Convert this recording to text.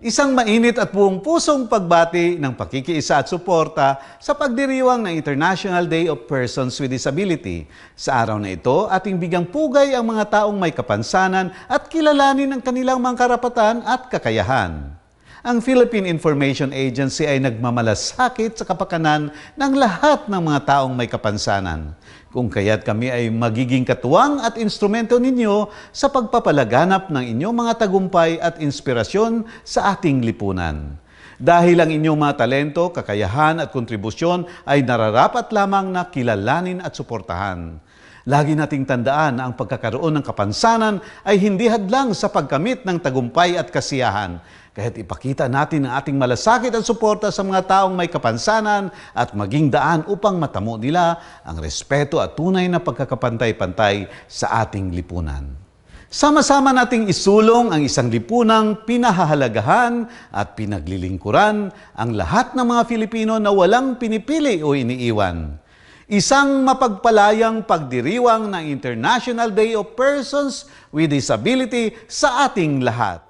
Isang mainit at buong pusong pagbati ng pakikiisa at suporta sa pagdiriwang ng International Day of Persons with Disability. Sa araw na ito, ating bigang pugay ang mga taong may kapansanan at kilalanin ang kanilang mga karapatan at kakayahan. Ang Philippine Information Agency ay nagmamalasakit sa kapakanan ng lahat ng mga taong may kapansanan. Kung kaya't kami ay magiging katuwang at instrumento ninyo sa pagpapalaganap ng inyong mga tagumpay at inspirasyon sa ating lipunan. Dahil ang inyong mga talento, kakayahan at kontribusyon ay nararapat lamang na kilalanin at suportahan. Lagi nating tandaan na ang pagkakaroon ng kapansanan ay hindi hadlang sa pagkamit ng tagumpay at kasiyahan. Kahit ipakita natin ang ating malasakit at suporta sa mga taong may kapansanan at maging daan upang matamo nila ang respeto at tunay na pagkakapantay-pantay sa ating lipunan. Sama-sama nating isulong ang isang lipunang pinahahalagahan at pinaglilingkuran ang lahat ng mga Filipino na walang pinipili o iniiwan. Isang mapagpalayang pagdiriwang ng International Day of Persons with Disability sa ating lahat.